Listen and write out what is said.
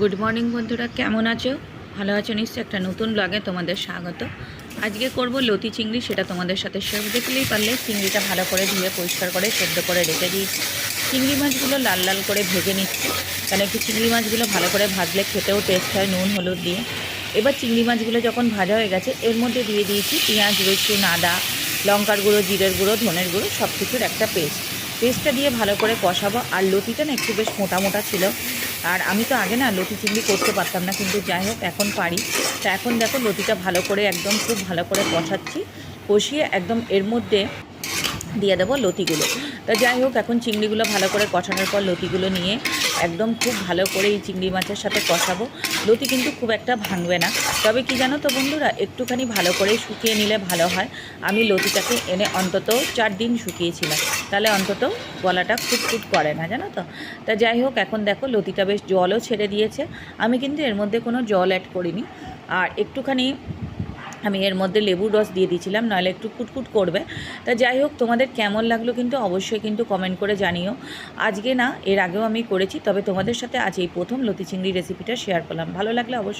Good morning বন্ধুরা। কেমন আছো? ভালো আছো নিশ্চয়ই? একটা নতুন ব্লগে তোমাদের স্বাগত। আজকে করব লতি চিংড়ি, সেটা তোমাদের সাথে শেয়ার দেখলেই পারলে। চিংড়িটা ভালো করে ধুয়ে, পরিষ্কার করে, সেদ্ধ করে রেখে দিয়েছি। চিংড়ি মাছগুলো লাল লাল করে ভেজে নিচ্ছি। কারণ একটু চিংড়ি মাছগুলো ভালো করে ভাজলে খেতেও টেস্ট হয় নুন, হলুদ দিয়ে। এবার চিংড়ি মাছগুলো যখন ভাজা হয়ে গেছে, এর মধ্যে দিয়ে দিয়েছি পেঁয়াজ, রসুন, আদা, লঙ্কার গুঁড়ো, জিরের গুঁড়ো, ধনের গুঁড়ো সব কিছুর একটা পেস্ট পেস্টটা দিয়ে ভালো করে কষাবো। আর লতিটা না একটু বেশ মোটা মোটা ছিল। আর আমি তো আগে না লতি চিংড়ি করতে পারতাম না, কিন্তু যাই হোক, এখন পারি। তা এখন দেখো লতিটা ভালো করে একদম খুব ভালো করে কষাচ্ছি। কষিয়ে একদম এর মধ্যে দিয়ে দেবো লতিগুলো। তা যাই হোক, এখন চিংড়িগুলো ভালো করে কষানোর পর লতিগুলো নিয়ে একদম খুব ভালো করে এই চিংড়ি মাছের সাথে কষাবো। লতি কিন্তু খুব একটা ভাঙবে না। তবে কি জানো তো বন্ধুরা, একটুখানি ভালো করে শুকিয়ে নিলে ভালো হয়। আমি লতিটাকে এনে অন্তত চার দিন শুকিয়েছিলাম। তাহলে অন্তত গলাটা ফুটফুট করে না, জানো তো? তা যাই হোক, এখন দেখো লতিটা বেশ জলও ছেড়ে দিয়েছে। আমি কিন্তু এর মধ্যে কোনো জল অ্যাড করিনি। আর একটুখানি আমি এর মধ্যে লেবুর রস দিয়ে দিয়েছিলাম, নাহলে একটু কুটকুট করবে। তা যাই হোক, তোমাদের কেমন লাগল কিন্তু অবশ্যই কিন্তু কমেন্ট করে জানিও। আজকে না, এর আগেও আমি করেছি, তবে তোমাদের সাথে আজ এই প্রথম লতি চিংড়ি রেসিপিটা শেয়ার করলাম। ভালো লাগলে অবশ্যই